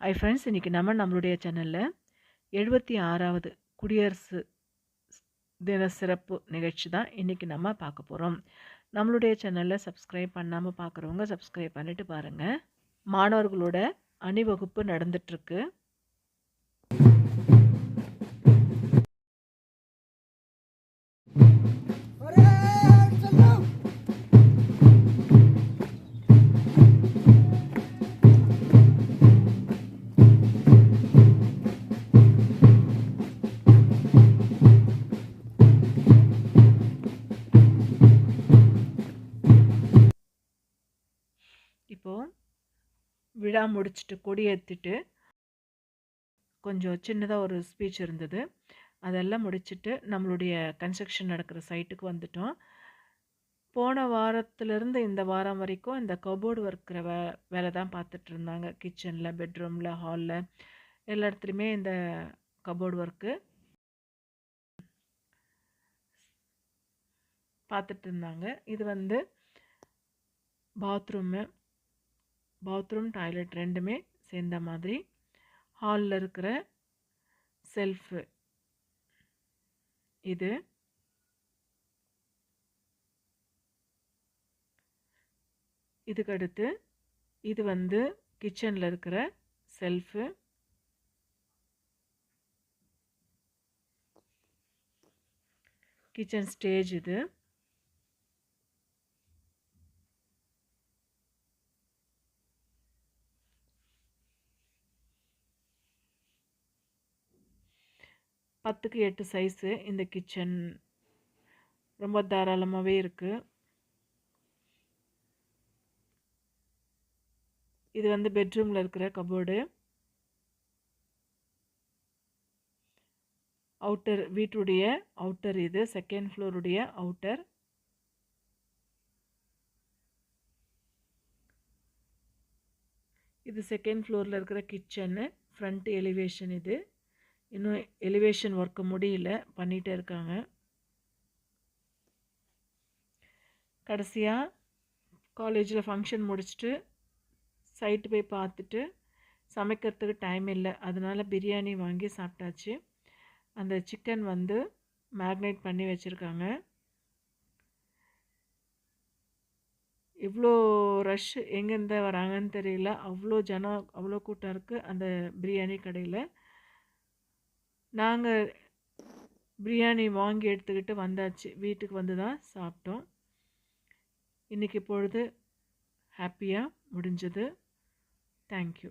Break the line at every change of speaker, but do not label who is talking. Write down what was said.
Hi friends இன்றைக்கி நம்ம நம்மளுடைய சேனலில் எழுபத்தி ஆறாவது குடியரசு தின சிறப்பு நிகழ்ச்சி தான் இன்றைக்கி நம்ம பார்க்க போகிறோம் நம்மளுடைய சேனலில் சப்ஸ்கிரைப் பண்ணாமல் பார்க்குறவங்க சப்ஸ்கிரைப் பண்ணிவிட்டு பாருங்கள் மாணவர்களோட அணிவகுப்பு நடந்துட்டுருக்கு. இப்போது விழா முடிச்சுட்டு கொடியேற்றிட்டு கொஞ்சம் சின்னதாக ஒரு ஸ்பீச் இருந்தது. அதெல்லாம் முடிச்சுட்டு நம்மளுடைய கன்ஸ்ட்ரக்ஷன் நடக்கிற சைட்டுக்கு வந்துட்டோம். போன வாரத்துலேருந்து இந்த வாரம் வரைக்கும் இந்த கபோர்டு ஒர்க்கிற வே வேலை தான் பார்த்துட்டு இருந்தாங்க. கிச்சனில் பெட்ரூமில் ஹாலில் எல்லா இடத்துலையுமே இந்த கபோர்டு ஒர்க்கு பார்த்துட்டு இருந்தாங்க. இது வந்து பாத்ரூமு பாத்ரூம் டாய்லெட் ரெண்டுமே சேர்ந்த மாதிரி. ஹாலில் இருக்கிற செல்ஃபு இது. இதுக்கடுத்து இது வந்து கிச்சனில் இருக்கிற செல்ஃபு கிச்சன் ஸ்டேஜ் இது. பத்துக்கு எட்டு சைஸு இந்த கிச்சன் ரொம்ப தாராளமாகவே இருக்குது இது வந்து பெட்ரூமில் இருக்கிற கபோர்டு அவுட்டர் வீட்டுடைய அவுட்டர் இது செகண்ட் ஃப்ளோருடைய அவுட்டர் இது செகண்ட் ஃப்ளோரில் இருக்கிற கிச்சனு ஃப்ரண்ட் எலிவேஷன் இது. இன்னும் எலிவேஷன் ஒர்க்கு முடியல பண்ணிகிட்டே இருக்காங்க. கடைசியாக காலேஜில் ஃபங்க்ஷன் முடிச்சுட்டு சைட்டு போய் பார்த்துட்டு சமைக்கிறதுக்கு டைம் இல்லை அதனால் பிரியாணி வாங்கி சாப்பிட்டாச்சு. அந்த சிக்கன் வந்து மேக்னேட் பண்ணி வச்சுருக்காங்க. இவ்வளோ ரஷ் எங்கேருந்து வராங்கன்னு தெரியல அவ்வளோ ஜனம் அவ்வளோ கூட்டம் இருக்குது அந்த பிரியாணி கடையில். நாங்கள் பிரியாணி வாங்கி எடுத்துக்கிட்டு வந்தாச்சு. வீட்டுக்கு வந்து தான் சாப்பிட்டோம். இன்றைக்கி பொழுது ஹாப்பியாக முடிஞ்சது. தேங்க்யூ